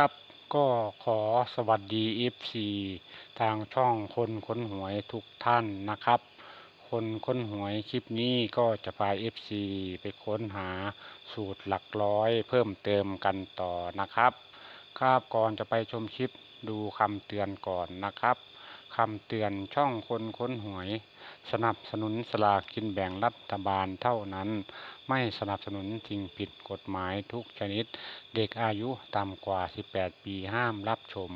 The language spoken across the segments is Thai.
ครับก็ขอสวัสดี FC ทางช่องคนค้นหวยทุกท่านนะครับ คนค้นหวยคลิปนี้ก็จะพา FC ไปค้นหาสูตรหลักร้อยเพิ่มเติมกันต่อนะครับ ครับก่อนจะไปชมคลิปดูคำเตือนก่อนนะครับคำเตือนช่องคนค้นหวย สนับสนุนสลากกินแบ่งรัฐบาลเท่านั้น ไม่สนับสนุนสิ่งผิดกฎหมายทุกชนิด เด็กอายุต่ำกว่า 18 ปีห้ามรับชม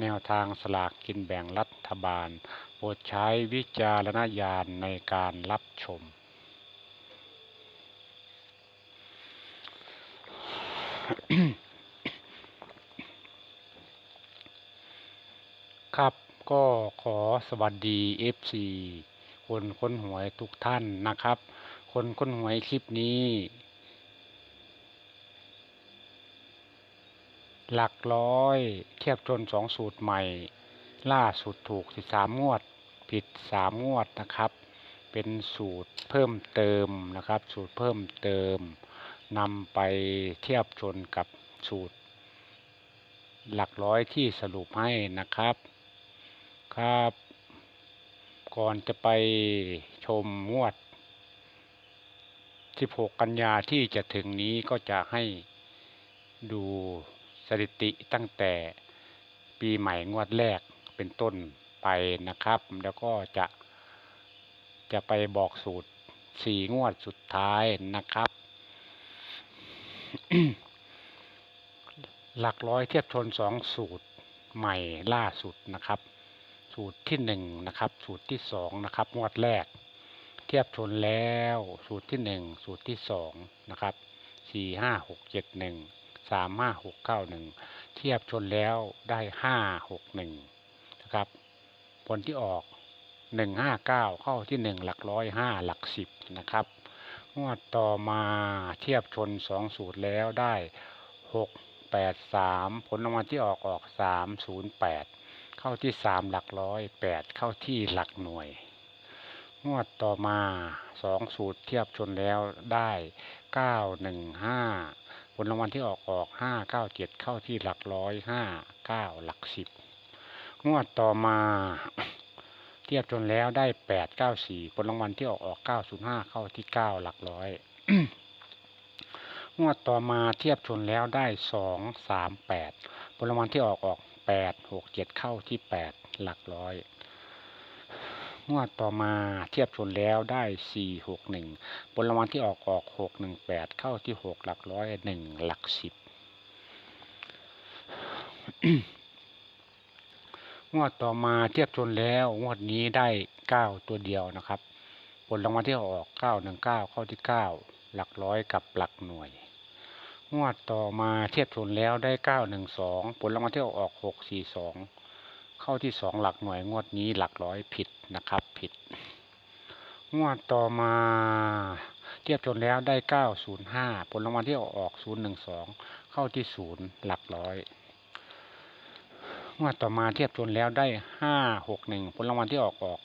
แนวทางสลากกินแบ่งรัฐบาล โปรดใช้วิจารณญาณในการรับชมครับก็ขอสวัสดี FC คนค้นหวยทุกท่านนะครับ คนค้นหวยคลิปนี้ หลักร้อยเทียบจนสองสูตรใหม่ ล่าสุดถูก13งวด ผิด3งวดนะครับ เป็นสูตรเพิ่มเติมนะครับ สูตรเพิ่มเติมนำไปเทียบชนกับสูตร หลักร้อยที่สรุปให้นะครับครับ ก่อนจะไปชมงวด 16 กันยาที่จะถึงนี้ก็จะให้ดูสถิติตั้งแต่ปีใหม่งวดแรกเป็นต้นไปนะครับ แล้วก็จะจะไปบอกสูตรสี่งวดสุดท้ายนะครับ หลักร้อยเทียบชนสองสูตรใหม่ล่าสุดนะครับ สูตรที่หนึ่งนะครับ สูตรที่สองนะครับงวดแรก เทียบชนแล้ว สูตรที่หนึ่งสูตรที่สองนะครับสี่ห้าหกเจ็ดหนึ่งสามห้าหกเก้าหนึ่งเทียบชนแล้วได้ห้าหกหนึ่งนะครับ ผลที่ออกหนึ่งห้าเก้าเข้าที่หนึ่งหลักร้อยห้าหลักสิบนะครับงวดต่อมาเทียบชนสองสูตรแล้วได้หกแปดสามผลรางวัลที่ออกออกสามศูนย์แปด เข้าที่สามหลักร้อยแปดเข้าที่หลักหน่วย งวดต่อมาสองสูตรเทียบชนแล้วได้เก้าหนึ่งห้าผลรางวัลที่ออกออกห้าเก้าเจ็ดเข้าที่หลักร้อยห้าเก้าหลักสิบงวดต่อมาเทียบชนแล้วได้แปดเก้าสี่ผลรางวัลที่ออกออกเก้าศูนย์ห้าเข้าที่เก้าหลักร้อยงวดต่อมาเทียบชนแล้วได้สองสามแปดผลรางวัลที่ออกออก แปดหกเจ็ดเข้าที่แปดหลักร้อยงวดต่อมาเทียบชนแล้วได้สี่หกหนึ่งผลรางวัลที่ออกออกหกหนึ่งแปดเข้าที่หกหลักร้อยหนึ่งหลักสิบงวดต่อมาเทียบชนแล้วงวดนี้ได้เก้าตัวเดียวนะครับ ผลรางวัลที่ออกเก้าหนึ่งเก้าเข้าที่เก้าหลักร้อยกับหลักหน่วย งวดต่อมาเทียบชนแล้วได้เก้าหนึ่งสองผลรางวัลที่ออกหกสี่สองเข้าที่สองหลักหน่วยงวดนี้หลักร้อยผิดนะครับผิด งวดต่อมาเทียบชนแล้วได้เก้าศูนย์ห้าผลรางวัลที่ออกศูนย์หนึ่งสองเข้าที่ศูนย์หลักร้อยงวดต่อมาเทียบชนแล้วได้ห้าหกหนึ่งผลรางวัลที่ออกออก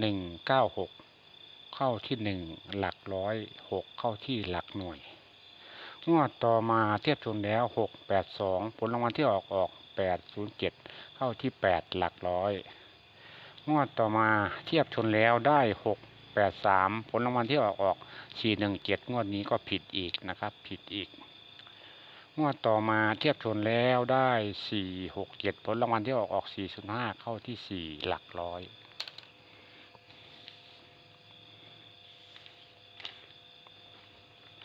หนึ่งเก้าหกเข้าที่หนึ่งหลักร้อยหกเข้าที่หลักหน่วย งวดต่อมาเทียบชนแล้วหกแปดสองผลรางวัลที่ออกออกแปดศูนย์เจ็ดเข้าที่แปดหลักร้อยงวดต่อมาเทียบชนแล้วได้หกแปดสามผลรางวัลที่ออกออกสี่หนึ่งเจ็ดงวดนี้ก็ผิดอีกนะครับ ผิดอีกงวดต่อมาเทียบชนแล้วได้สี่หกเจ็ดผลรางวัลที่ออกออกสี่ศูนย์ห้าเข้าที่สี่หลักร้อย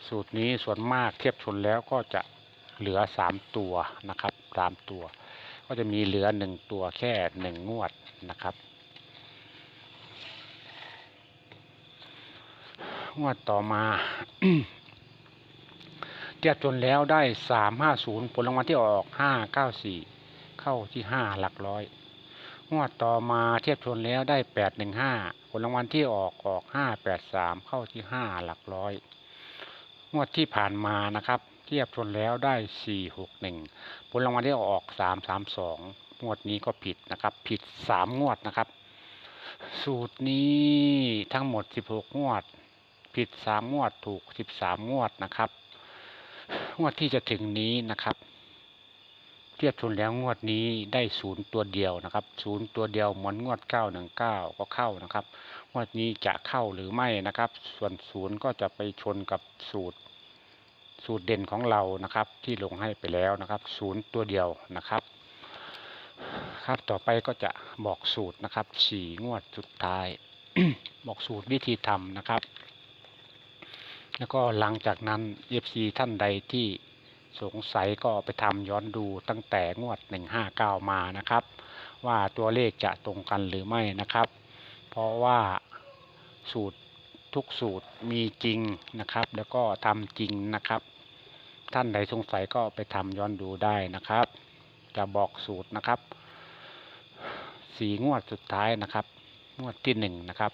สูตรนี้ส่วนมากเทียบชนแล้วก็จะเหลือสามตัวนะครับสามตัว ก็จะมีเหลือหนึ่งตัวแค่หนึ่งงวดนะครับ งวดต่อมาเทียบชนแล้วได้สามห้าศูนย์ผลรางวัลที่ออกห้าเก้าสี่เข้าที่ห้าหลักร้อย งวดต่อมาเทียบชนแล้วได้แปดหนึ่งห้าผลรางวัลที่ออกออกห้าแปดสามเข้าที่ห้าหลักร้อย งวดที่ผ่านมานะครับเทียบชนแล้วได้สี่หกหนึ่งผลรางวัลที่ออกสามสามสองงวดนี้ก็ผิดนะครับ ผิดสามงวดนะครับ สูตรนี้ทั้งหมดสิบหกงวด ผิดสามงวดถูกสิบสามงวดนะครับ งวดที่จะถึงนี้นะครับ เทียบชนแล้วงวดนี้ได้ศูนย์ตัวเดียวนะครับศูนย์ตัวเดียวเหมือนงวดเก้าหนึ่งเก้าก็เข้านะครับ งวดนี้จะเข้าหรือไม่นะครับ ส่วนศูนย์ก็จะไปชนกับสูตร สูตรเด่นของเรานะครับ ที่ลงให้ไปแล้วนะครับศูนย์ตัวเดียวนะครับ ครับต่อไปก็จะบอกสูตรนะครับสี่งวดสุดท้าย บอกสูตรวิธีทำนะครับ แล้วก็หลังจากนั้น FC ท่านใดที่สงสัยก็ไปทำย้อนดูตั้งแต่งวด 159 มานะครับ ว่าตัวเลขจะตรงกันหรือไม่นะครับ ราะว่าสูตรทุกสูตรมีจริงนะครับ แล้วก็ทำจริงนะครับ ท่านใดสงสัยก็ไปทำย้อนดูได้นะครับ จะบอกสูตรนะครับสี่งวดสุดท้ายนะครับ งวดที่หนึ่งนะครับ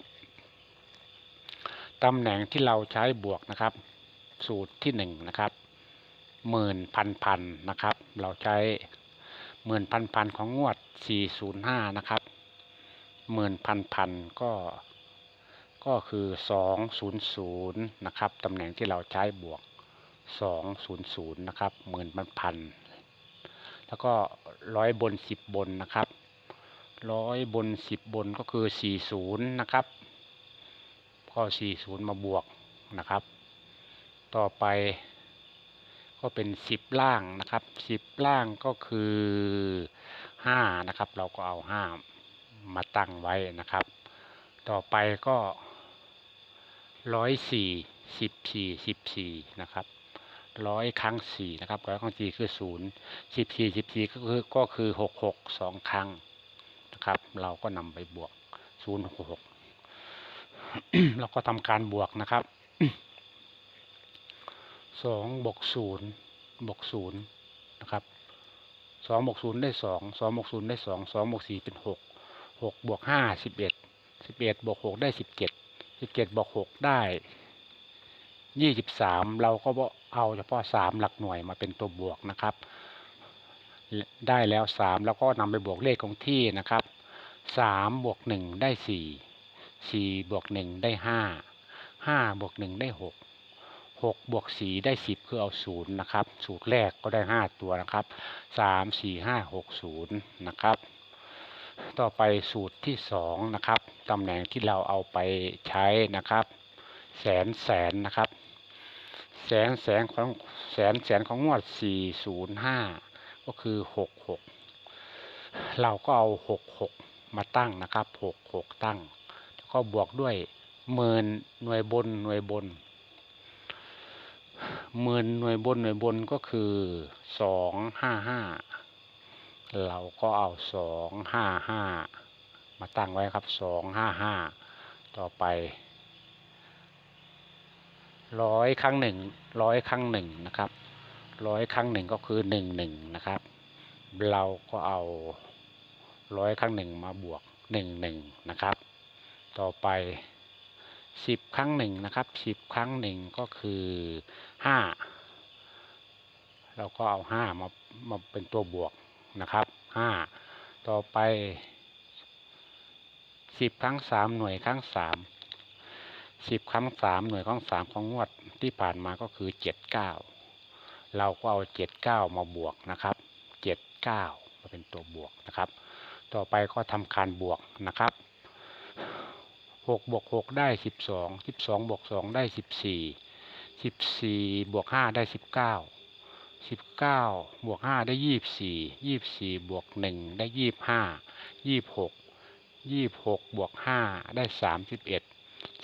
ตำแหน่งที่เราใช้บวกนะครับ สูตรที่หนึ่งนะครับหมื่นพันพันนะครับ เราใช้หมื่นพันพันของงวดสี่ศูนย์ห้านะครับ หมื่นพันพันก็ก็คือสองศูนย์ศูนย์นะครับ ตำแหน่งที่เราใช้บวกสองศูนย์ศูนย์นะครับหมื่นพันพัน แล้วก็ร้อยบนสิบบนนะครับร้อยบนสิบบนก็คือสี่ศูนย์นะครับก็สี่ศูนย์มาบวกนะครับ ต่อไปก็เป็นสิบล่างนะครับสิบล่างก็คือห้านะครับ เราก็เอาห้า มาตั้งไว้นะครับ ต่อไปก็ร้อยสี่สิบสี่สิบสี่นะครับร้อยครั้งสี่นะครับร้อยครั้งสี่คือศูนย์สิบสี่สิบสี่ก็คือก็คือหกหกสองครั้งนะครับ เราก็นำไปบวกศูนย์หกหกเราก็ทำการบวกนะครับสองบวกศูนย์บวกศูนย์นะครับสองบวกศูนย์ได้สองสองบวกศูนย์ได้สองสองบวกสี่เป็นหก หกบวกห้าสิบเอ็ดสิบเอ็ดบวกหกได้สิบเจ็ดสิบเจ็ดบวกหกได้ยี่สิบสามเราก็เอาเฉพาะสามหลักหน่วยมาเป็นตัวบวกนะครับ ได้แล้วสามแล้วก็นำไปบวกเลขของที่นะครับสามบวกหนึ่งได้สี่สี่บวกหนึ่งได้ห้าห้าบวกหนึ่งได้หกหกบวกสี่ได้สิบคือเอาศูนย์นะครับ สูตรแรกก็ได้ห้าตัวนะครับสามสี่ห้าหกศูนย์นะครับ ต่อไปสูตรที่สองนะครับตำแหน่งที่เราเอาไปใช้นะครับ แสนแสนนะครับ แสนแสนของแสนแสนของงวดสี่ศูนย์ห้าก็คือหกหกเราก็เอาหกหกมาตั้งนะครับหกหกตั้ง แล้วก็บวกด้วยหมื่นหน่วยบนหน่วยบนหมื่นหน่วยบนหน่วยบนก็คือสองห้าห้า เราก็เอาสองห้าห้ามาตั้งไว้ครับสองห้าห้าต่อไปร้อยครั้งหนึ่งร้อยครั้งหนึ่งนะครับร้อยครั้งหนึ่งก็คือหนึ่งหนึ่งนะครับ เราก็เอาร้อยครั้งหนึ่งมาบวกหนึ่งหนึ่งนะครับ ต่อไปสิบครั้งหนึ่งนะครับสิบครั้งหนึ่งก็คือห้าเราก็เอาห้ามามาเป็นตัวบวก นะครับห้าต่อไปสิบครั้งสามหน่วยครั้งสามสิบครั้งสามหน่วยครั้งสามของงวดที่ผ่านมาก็คือเจ็ดเก้าเราก็เอาเจ็ดเก้ามาบวกนะครับเจ็ดเก้ามาเป็นตัวบวกนะครับ ต่อไปก็ทำการบวกนะครับหกบวกหกได้สิบสองสิบสองบวกสองได้สิบสี่สิบสี่บวกห้าได้สิบเก้า สิบเก้าบวกห้าได้ยี่บสี่ยี่บสี่บวกหนึ่งได้ยี่บห้ายี่บหกยี่บหกบวกห้าได้สามสิบเอ็ด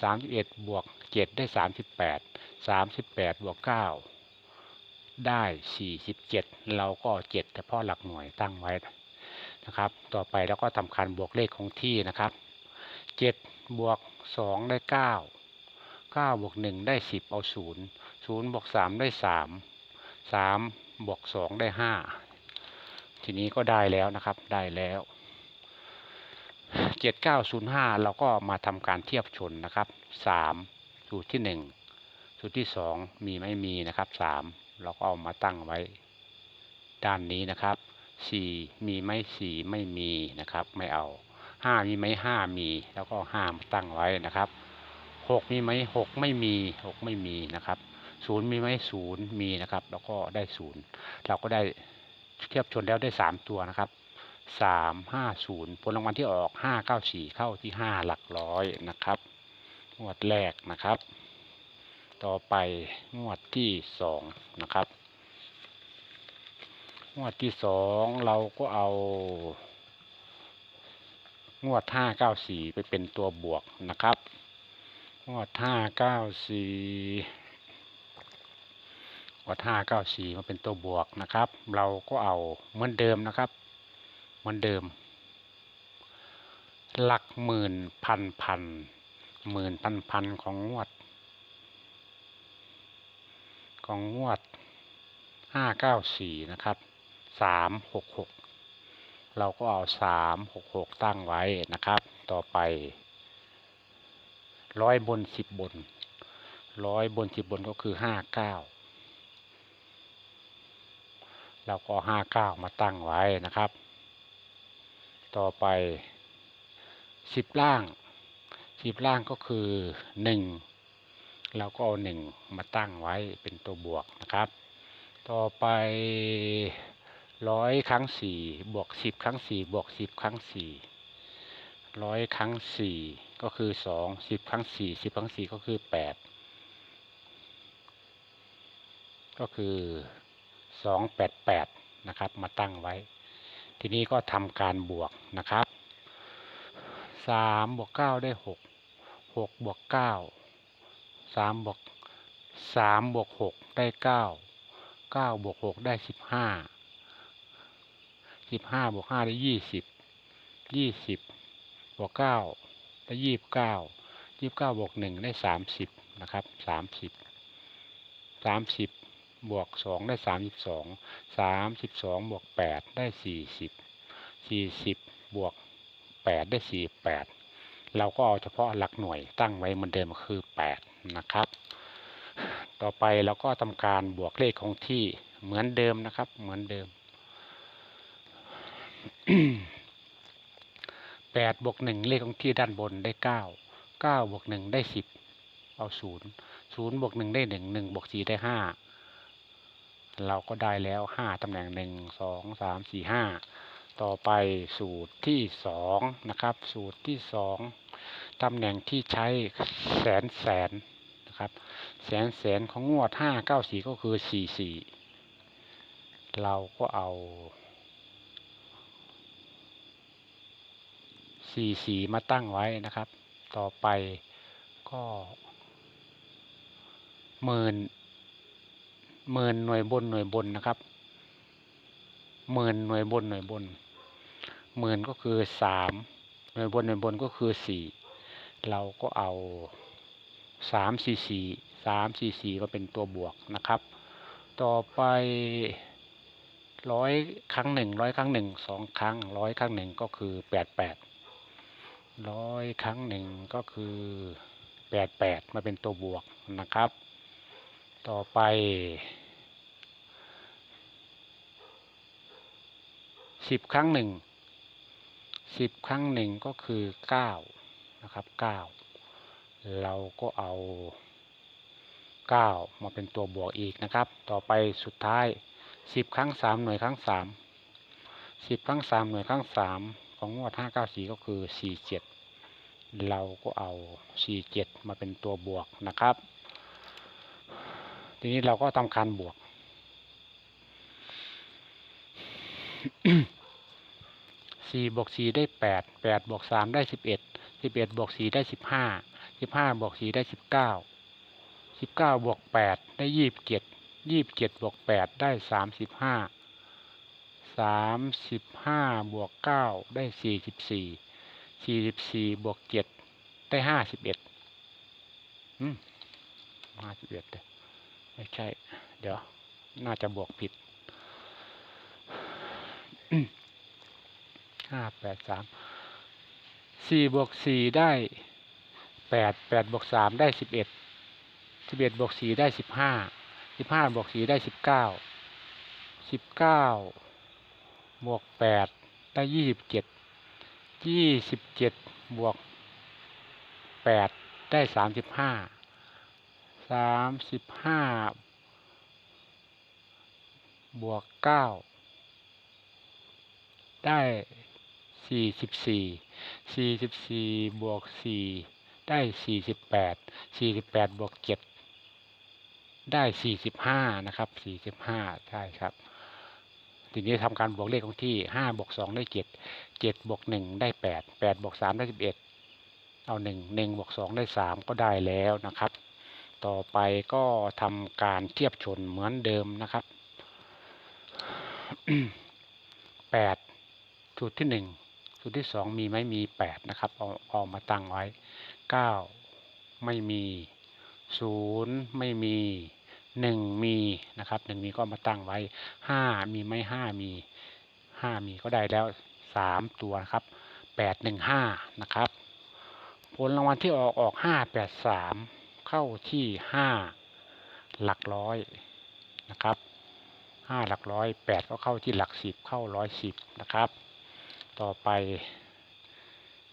สามสิบเอ็ดบวกเจ็ดได้สามสิบแปดสามสิบแปดบวกเก้าได้สี่สิบเจ็ดเราก็เจ็ดเฉพาะหลักหน่วยตั้งไว้นะครับ ต่อไปแล้วก็ทำการบวกเลขของที่นะครับเจ็ดบวกสองได้เก้าเก้าบวกหนึ่งได้สิบเอาศูนย์ศูนย์บวกสามได้สาม สามบวกสองได้ห้าทีนี้ก็ได้แล้วนะครับได้แล้วเจ็ดเก้าศูนย์ห้าเราก็มาทำการเทียบชนนะครับสามสูตรที่หนึ่งสูตรที่สองมีไม่มีนะครับสามเราก็เอามาตั้งไว้ ด้านนี้นะครับสี่มีไม่สี่ไม่มีนะครับ ไม่เอาห้ามีไหมห้ามี แล้วก็ห้ามาตั้งไว้นะครับหกมีไหมหกไม่มีหกไม่มีนะครับ ศูนย์มีไหมศูนย์มีนะครับ แล้วก็ได้ศูนย์เราก็ได้เทียบชนแล้วได้สามตัวนะครับสามห้าศูนย์ผลรางวัลที่ออกห้าเก้าสี่เข้าที่ห้าหลักร้อยนะครับงวดแรกนะครับ ต่อไปงวดที่สองนะครับงวดที่สองเราก็เอา งวดห้าเก้าสี่ไปเป็นตัวบวกนะครับ งวดห้าเก้าสี่ วดห้าเก้าสี่มาเป็นตัวบวกนะครับ เราก็เอาเหมือนเดิมนะครับ เหมือนเดิม หลักหมื่นพันพันหมื่นพันพันของงวด ของงวดห้าเก้าสี่นะครับสามหกหกเราก็เอาสามหกหกตั้งไว้นะครับ ต่อไปร้อยบนสิบบนร้อยบนสิบบนก็คือห้าเก้า เราก็ห้าเก้ามาตั้งไว้นะครับ ต่อไปสิบล่างสิบล่างก็คือหนึ่งเราก็เอาหนึ่งมาตั้งไว้เป็นตัวบวกนะครับ ต่อไปร้อยครั้งสี่บวกสิบครั้งสี่บวกสิบครั้งสี่ร้อยครั้งสี่ก็คือสองสิบครั้งสี่สิบครั้งสี่ก็คือแปดก็คือ สองแปดแปดนะครับ มาตั้งไว้ ทีนี้ก็ทำการบวกนะครับสามบวกเก้าได้หกหกบวกเก้าสามบวกสามบวกหกได้เก้าเก้าบวกหกได้สิบห้าสิบห้าบวกห้าได้ยี่สิบยี่สิบบวกเก้าได้ยี่สิบเก้ายี่สิบเก้าบวกหนึ่งได้สามสิบนะครับสามสิบสามสิบ บวกสองได้สามสิบสองสามสิบสองบวกแปดได้สี่สิบสี่สิบบวกแปดได้สี่แปดเราก็เอาเฉพาะหลักหน่วยตั้งไว้เหมือนเดิมคือแปดนะครับ ต่อไปเราก็ทำการบวกเลขคงที่เหมือนเดิมนะครับ เหมือนเดิมแปดบวกหนึ่งเลขคงที่ด้านบนได้เก้าเก้าบวกหนึ่งได้สิบเอาศูนย์ศูนย์บวกหนึ่งได้หนึ่งหนึ่งบวกสี่ได้ห้า เราก็ได้แล้วห้าตำแหน่งหนึ่งสองสามสี่ห้าต่อไปสูตรที่สองนะครับ สูตรที่สองตำแหน่งที่ใช้แสนแสนนะครับแสนแสนของงวดห้าเก้าสี่ก็คือสี่สี่เราก็เอาสี่สี่มาตั้งไว้นะครับ ต่อไปก็หมื่น หมื่นหน่วยบนหน่วยบนนะครับหมื่นหน่วยบนหน่วยบนหมื่นก็คือสามหน่วยบนหน่วยบนก็คือสี่เราก็เอาสามสี่สี่สามสี่สี่มาเป็นตัวบวกนะครับ ต่อไปร้อยครั้งหนึ่งร้อยครั้งหนึ่งสองครั้งร้อยครั้งหนึ่งก็คือแปดแปดร้อยครั้งหนึ่งก็คือแปดแปดมาเป็นตัวบวกนะครับ ต่อไป สิบครั้งหนึ่ง สิบครั้งหนึ่งก็คือเก้านะครับเก้าเราก็เอาเก้ามาเป็นตัวบวกอีกนะครับ ต่อไปสุดท้ายสิบครั้งสามหน่วยครั้งสามสิบครั้งสามหน่วยครั้งสามของงวดห้าเก้าสี่ก็คือสี่เจ็ดเราก็เอาสี่เจ็ดมาเป็นตัวบวกนะครับ ทีนี้เราก็ทำการบวก สี่บวกสี่ได้แปด แปดบวกสามได้สิบเอ็ด สิบเอ็ดบวกสี่ได้สิบห้า สิบห้าบวกสี่ได้สิบเก้า สิบเก้าบวกแปดได้ยี่สิบเจ็ด ยี่สิบเจ็ดบวกแปดได้สามสิบห้า สามสิบห้าบวกเก้าได้สี่สิบสี่ สี่สิบสี่บวกเจ็ดได้ห้าสิบเอ็ดห้าสิบเอ็ด ไม่ใช่ เดี๋ยว น่าจะบวกผิดห้าแปดสามสี่บวกสี่ได้แปดแปดบวกสามได้สิบเอ็ดสิบเอ็ดบวกสี่ได้สิบห้าสิบห้าบวกสี่ได้สิบเก้าสิบเก้าบวกแปดได้ยี่สิบเจ็ดยี่สิบเจ็ดบวกแปดได้สามสิบห้า สามสิบห้าบวกเก้าได้สี่สิบสี่สี่สิบสี่บวกสี่ได้สี่สิบแปดสี่สิบแปดบวกเจ็ดได้สี่สิบห้านะครับสี่สิบห้าใช่ครับทีนี้ทำการบวกเลขของที่ห้าบวกสองได้เจ็ดเจ็ดบวกหนึ่งได้แปดแปดบวกสามได้สิบเอ็ดเอาหนึ่งหนึ่งบวกสองได้สามก็ได้แล้วนะครับ ต่อไปก็ทำการเทียบชนเหมือนเดิมนะครับแปดสูตรที่หนึ่งสูตรที่สองมีไหมมีแปดนะครับเอาเอามาตั้งไว้เก้าไม่มีศูนย์ไม่มีหนึ่งมีนะครับหนึ่งมีก็มาตั้งไว้ห้ามีไหมห้ามีห้ามีก็ได้แล้วสามตัวครับแปดหนึ่งห้านะครับ ผลรางวัลที่ออกออกห้าแปดสาม เข้าที่ห้าหลักร้อยนะครับห้าหลักร้อยแปดก็เข้าที่หลักสิบเข้าร้อยสิบนะครับ ต่อไป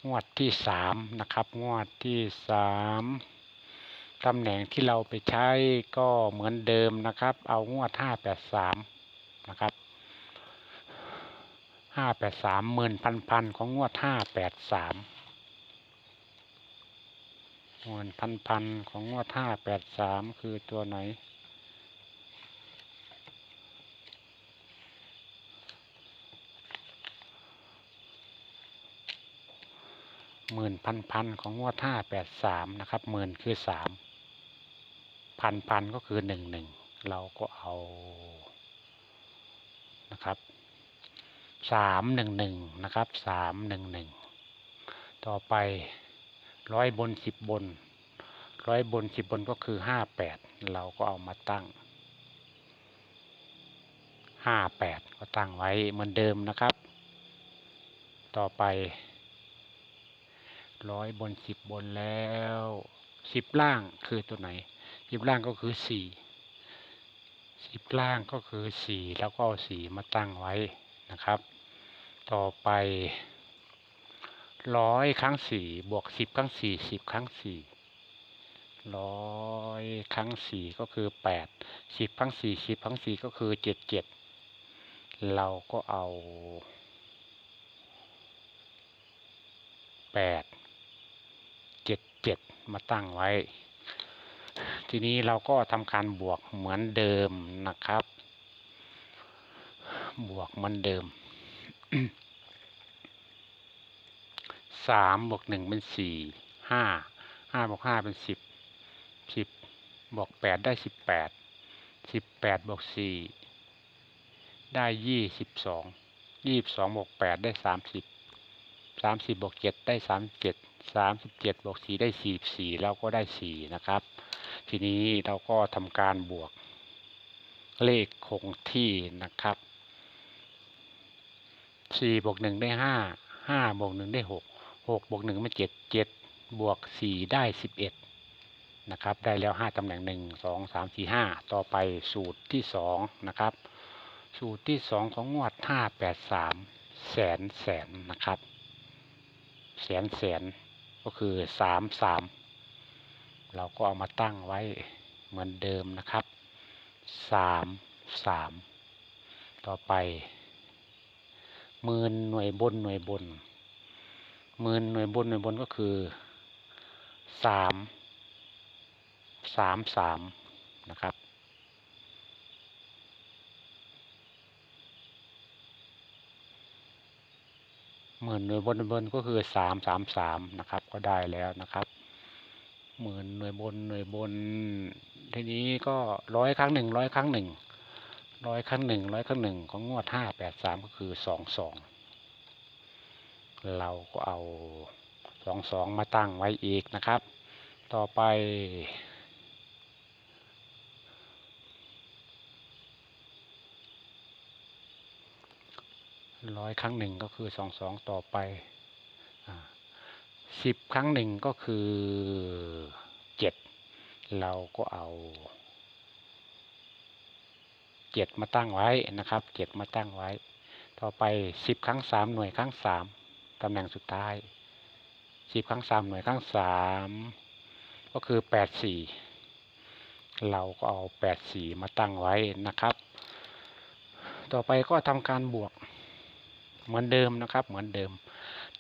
งวดที่สามนะครับ งวดที่สามตำแหน่งที่เราไปใช้ก็เหมือนเดิมนะครับ เอางวดห้าแปดสามนะครับห้าแปดสามหมื่นพันพันของงวดห้าแปดสาม หมื่นพันพันของงวดห้าแปดสามคือตัวไหน หมื่นพันพันของงวดห้าแปดสามนะครับหมื่นคือสามพันพันก็คือหนึ่งหนึ่งเราก็เอานะครับสามหนึ่งหนึ่งนะครับสามหนึ่งหนึ่งต่อไป ร้อยบนสิบบน ร้อยบนสิบบนก็คือห้าแปดเราก็เอามาตั้งห้าแปดก็ตั้งไว้เหมือนเดิมนะครับ ต่อไปร้อยบนสิบบนแล้วสิบล่างคือตัวไหนสิบล่างก็คือสี่สิบล่างก็คือสี่แล้วก็เอาสี่มาตั้งไว้นะครับ ต่อไป ร้อยครั้งสี่บวกสิบครั้งสี่สิบครั้งสี่ร้อยครั้งสี่ก็คือแปดสิบครั้งสี่สิบครั้งสี่ก็คือเจ็ดเจ็ดเราก็เอาแปดเจ็ดเจ็ดมาตั้งไว้ ทีนี้เราก็ทำการบวกเหมือนเดิมนะครับ บวกเหมือนเดิม สามบวกหนึ่งเป็นสี่ห้าห้าบวกห้าเป็นสิบสิบบวกแปดได้สิบแปดสิบแปดบวกสี่ได้ยี่สิบสองยี่สิบสองบวกแปดได้สามสิบสามสิบบวกเจ็ดได้สามเจ็ดสามสิบเจ็ดบวกสี่ได้สี่สี่เราก็ได้สี่นะครับ ทีนี้เราก็ทำการบวกเลขคงที่นะครับสี่บวกหนึ่งได้ห้าห้าบวกหนึ่งได้หก หกบวกหนึ่งเป็นเจ็ดเจ็ดบวกสี่ได้สิบเอ็ดนะครับ ได้แล้วห้าตำแหน่งหนึ่งสองสามสี่ห้าต่อไปสูตรที่สองนะครับ สูตรที่สองของงวดห้าแปดสามแสนแสนนะครับ แสนแสนก็คือสามสามเราก็เอามาตั้งไว้เหมือนเดิมนะครับสามสามต่อไปหมื่นหน่วยบนหน่วยบน หมื่นหน่วยบนหน่วยบนก็คือสามสามสามนะครับ หมื่นหน่วยบนหน่วยบนก็คือสามสามสามนะครับ ก็ได้แล้วนะครับ หมื่นหน่วยบนหน่วยบน ทีนี้ก็ร้อยครั้งหนึ่งร้อยครั้งหนึ่งร้อยครั้งหนึ่งร้อยครั้งหนึ่งของงวดห้าแปดสามก็คือสองสอง เราก็เอาสองสองมาตั้งไว้อีกนะครับ ต่อไป ร้อยครั้งหนึ่งก็คือสองสองต่อไปสิบครั้งหนึ่งก็คือเจ็ดเราก็เอาเจ็ดมาตั้งไว้นะครับเจ็ดมาตั้งไว้ ต่อไปสิบครั้งสามหน่วยครั้งสาม ตำแหน่งสุดท้ายสิบครั้งสามหน่วยครั้งสามก็คือแปดสี่เราก็เอาแปดสี่มาตั้งไว้นะครับ ต่อไปก็ทำการบวกเหมือนเดิมนะครับ เหมือนเดิม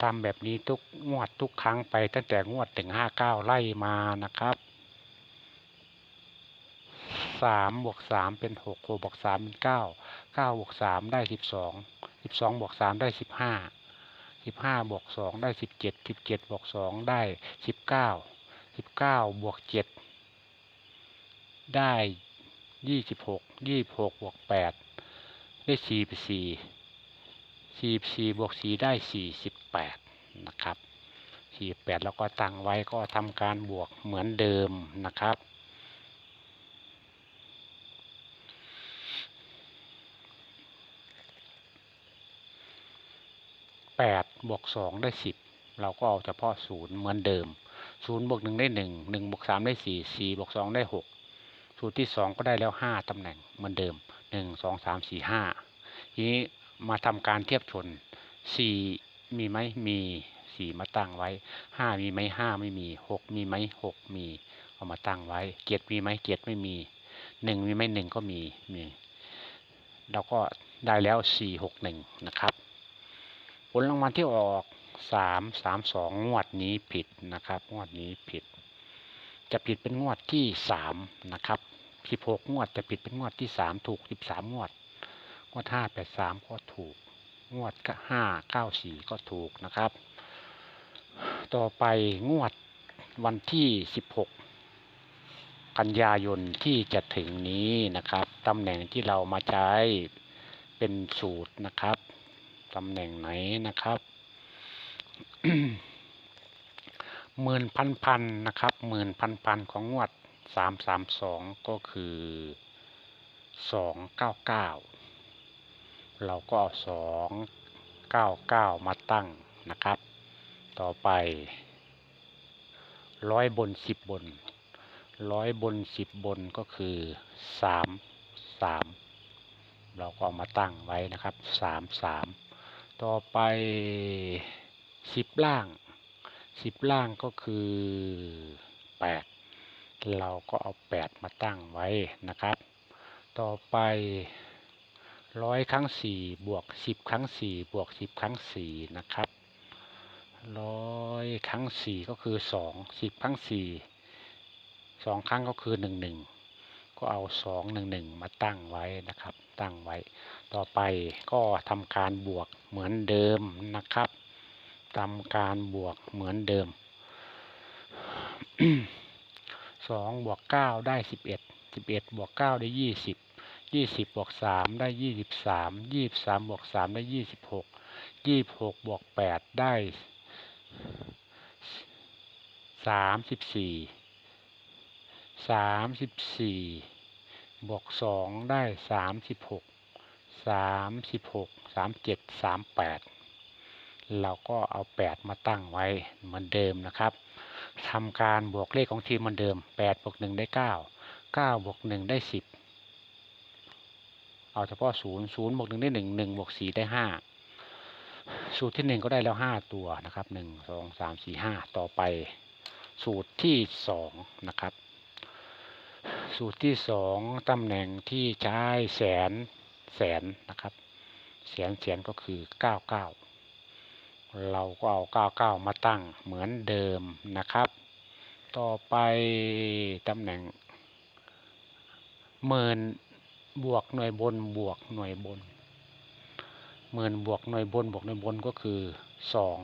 ทำแบบนี้ทุกงวดทุกครั้งไปตั้งแต่งวดถึงห้าเก้าไล่มานะครับสามบวกสามเป็นหกหกบวกสามเป็นเก้าเก้าบวกสามได้สิบสองสิบสองบวกสามได้สิบห้า สิบห้าบวกสองได้สิบเจ็ดสิบเจ็ดบวกสองได้สิบเก้าสิบเก้าบวกเจ็ดได้ยี่สิบหกยี่สิบหกบวกแปดได้สี่สี่สี่สี่บวกสี่ได้สี่สิบแปดนะครับสี่แปดแล้วก็ตั้งไว้ก็ทำการบวกเหมือนเดิมนะครับ แปด บวกสองได้สิบเราก็เอาเฉพาะศูนย์เหมือนเดิมศูนย์บวกหนึ่งได้หนึ่งหนึ่งบวกสามได้สี่สี่บวกสองได้หกสูตรที่สองก็ได้แล้วห้าตำแหน่งเหมือนเดิมหนึ่งสองสามสี่ห้าทีนี้มาทำการเทียบชนสี่มีไหมมีสี่มาตั้งไว้ห้ามีไหมห้าไม่มีหกมีไหมหกมีเอามาตั้งไว้เจ็ดมีไหมเจ็ดไม่มีหนึ่งมีไหมหนึ่งก็มีมีเราก็ได้แล้วสี่หกหนึ่งนะครับ ผลรางวัลที่ออกสามสามสองงวดนี้ผิดนะครับงวดนี้ผิด จะผิดเป็นงวดที่สามนะครับสิบหกงวดจะผิดเป็นงวดที่สามถูกสิบสามงวดงวดห้าแปดสามก็ถูก งวดก็ห้าเก้าสี่ก็ถูกนะครับ ต่อไปงวดวันที่สิบหกกันยายนที่จะถึงนี้นะครับตำแหน่งที่เรามาใช้เป็นสูตรนะครับ ตำแหน่งไหนนะครับหมื่นพันพันนะครับหมื่นพันพันของงวดสามสามสองก็คือสองเก้าเก้าเราก็เอาสองเก้าเก้ามาตั้งนะครับ ต่อไปร้อยบนสิบบนร้อยบนสิบบนก็คือสามสามเราก็เอามาตั้งไว้นะครับสามสาม ต่อไปสิบล่างสิบล่างก็คือแปดเราก็เอาแปดมาตั้งไว้นะครับ ต่อไปร้อยครั้งสี่บวกสิบครั้งสี่บวกสิบครั้งสี่นะครับร้อยครั้งสี่ก็คือสองสิบครั้งสี่สองครั้งก็คือหนึ่งหนึ่งก็เอาสองหนึ่งหนึ่งมาตั้งไว้นะครับ ตั้งไว้ ต่อไปก็ทำการบวก เหมือนเดิมนะครับทำการบวกเหมือนเดิมสองบวกเก้าได้สิบเอ็ดสิบเอ็ดบวกเก้าได้ยี่สิบยี่สิบบวกสามได้ยี่สิบสามยี่สิบสามบวกสามได้ยี่สิบหกยี่สิบหกบวกแปดได้สามสิบสี่สามสิบสี่บวกสองได้สามสิบหกสามสิบหกามเจ็ดสามแปดเราก็เอาแปดมาตั้งไว้เหมือนเดิมนะครับทำการบวกเลขของทีมเหมือนเดิมแปดบวกหนึ่งได้เก้าเก้าบวกหนึ่งได้สิบเอาเฉพาะศูนย์ศูนย์บวกหนึ่งได้หนึ่งหนึ่งบวกสี่ได้ห้าสูตรที่หนึ่งก็ได้แล้วห้าตัวนะครับหนึ่งสองสามสี่ห้าต่อไป สูตรที่สองนะครับ สูตรที่สองตำแหน่งที่ใช้แสนแสนนะครับ แสนแสนก็คือเก้าเก้าเราก็เอาเก้าเก้ามาตั้งเหมือนเดิมนะครับ ต่อไปตำแหน่งหมื่นบวกหน่วยบนบวกหน่วยบนหมื่นบวกหน่วยบนบวกหน่วยบนก็คือสอง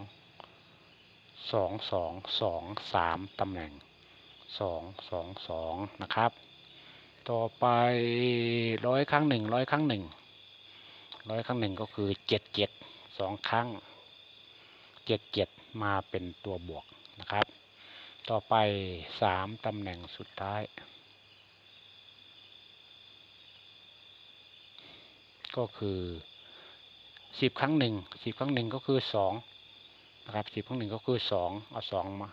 สองสองสองสามตำแหน่งสองสองสองนะครับ ต่อไปร้อยครั้งหนึ่งร้อยครั้งหนึ่ง ร้อยครั้งหนึ่งก็คือเจ็ดเจ็ดสองครั้งเจ็ดเจ็ดมาเป็นตัวบวกนะครับ ต่อไปสามตำแหน่งสุดท้าย ก็คือสิบครั้งหนึ่งสิบครั้งหนึ่งก็คือสองนะครับสิบครั้งหนึ่งก็คือสองเอาสองมา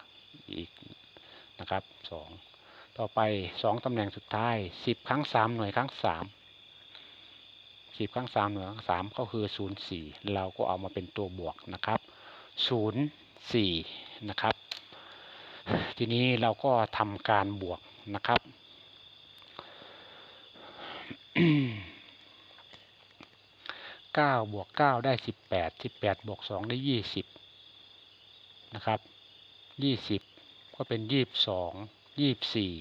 อีกนะครับสองต่อไปสองตำแหน่งสุดท้ายสิบครั้งสามหน่วยครั้งสาม สิบครั้งสามหน่วยครั้งสามก็คือศูนย์สี่เราก็เอามาเป็นตัวบวกนะครับศูนย์สี่นะครับ ทีนี้เราก็ทำการบวกนะครับ เก้าบวกเก้าได้สิบแปดสิบแปดบวกสองได้ยี่สิบนะครับยี่สิบก็เป็นยี่สิบสองยี่สิบสี่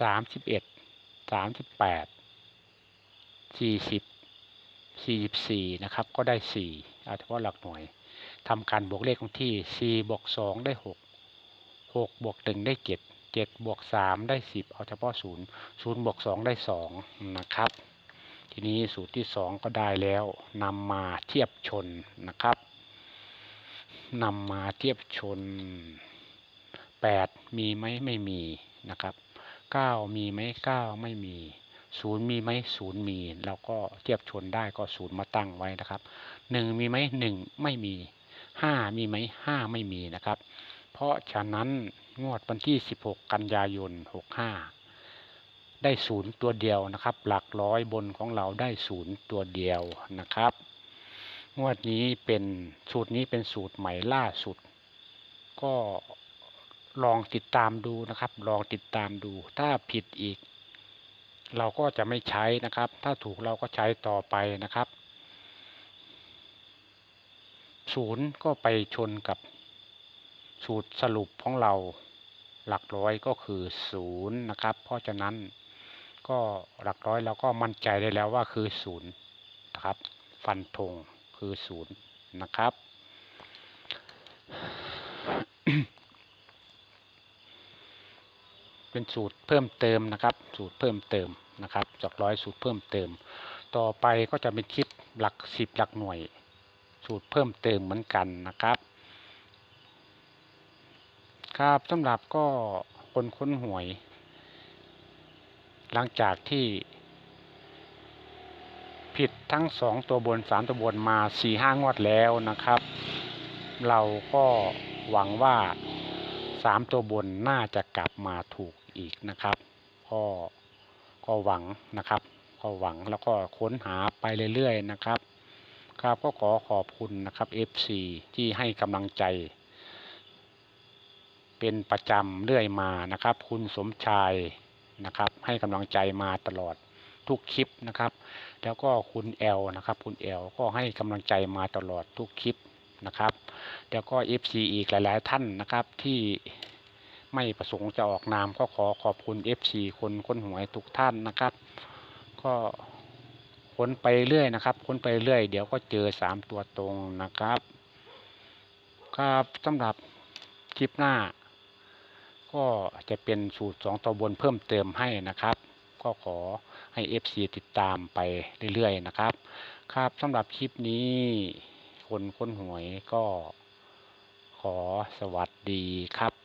สามสิบเอ็ด สามสิบแปดสี่สิบสี่สิบสี่นะครับ ก็ได้สี่เอาเฉพาะหลักหน่วยทำการบวกเลขของที่สี่บวกสองได้หกหกบวกหนึ่งได้เจ็ดเจ็ดบวกสามได้สิบเอาเฉพาะศูนย์ศูนย์บวกสองได้สองนะครับ ทีนี้สูตรที่สองก็ได้แล้วนำมาเทียบชนนะครับนำมาเทียบชนแปดมีไหมไม่มีนะครับ เก้ามีไหมเก้าไม่มีศูนย์มีไหมศูนย์มีเราก็เทียบชนได้ก็ศูนย์มาตั้งไว้นะครับหนึ่งมีไหมหนึ่งไม่มีห้ามีไหมห้าไม่มีนะครับ เพราะฉะนั้นงวดวันที่ 16 กันยายน 65 ได้ศูนย์ตัวเดียวนะครับ หลักร้อยบนของเราได้ศูนย์ตัวเดียวนะครับ งวดนี้เป็นสูตรนี้เป็นสูตรใหม่ล่าสุด ก็ ลองติดตามดูนะครับ ลองติดตามดู ถ้าผิดอีก เราก็จะไม่ใช้นะครับ ถ้าถูกเราก็ใช้ต่อไปนะครับศูนย์ก็ไปชนกับสูตรสรุปของเราหลักร้อยก็คือศูนย์นะครับ เพราะฉะนั้นก็หลักร้อยเราก็มั่นใจได้แล้วว่าคือศูนย์นะครับ ฟันธงคือศูนย์นะครับ เป็นสูตรเพิ่มเติมนะครับ สูตรเพิ่มเติมนะครับจากร้อยสูตรเพิ่มเติม ต่อไปก็จะเป็นคลิปหลักสิบหลักหน่วย สูตรเพิ่มเติมเหมือนกันนะครับ ครับสำหรับก็คนค้นหวย หลังจากที่ผิดทั้งสองตัวบนสามตัวบนมาสี่ห้างวดแล้วนะครับ เราก็หวังว่าสามตัวบนน่าจะกลับมาถูก อีกนะครับก็ก็หวังนะครับ ก็หวังแล้วก็ค้นหาไปเรื่อยๆนะครับ ครับก็ขอขอบคุณนะครับ FC ที่ให้กำลังใจ เป็นประจำเรื่อยมานะครับ คุณสมชายนะครับ ให้กำลังใจมาตลอดทุกคลิปนะครับ แล้วก็คุณแอลนะครับ คุณแอลก็ให้กำลังใจมาตลอดทุกคลิปนะครับ แล้วก็ FC อีกหลาย ๆ ท่านนะครับที่ ไม่ประสงค์จะออกนามก็ขอขอบคุณ FC คนค้นหวยทุกท่านนะครับ ก็ค้นไปเรื่อยนะครับค้นไปเรื่อย เดี๋ยวก็เจอสามตัวตรงนะครับ ครับสำหรับคลิปหน้า ก็จะเป็นสูตรสองตัวบนเพิ่มเติมให้นะครับ ก็ขอให้ FC ติดตามไปเรื่อยๆนะครับ ครับสำหรับคลิปนี้คนค้นหวยก็ขอสวัสดีครับ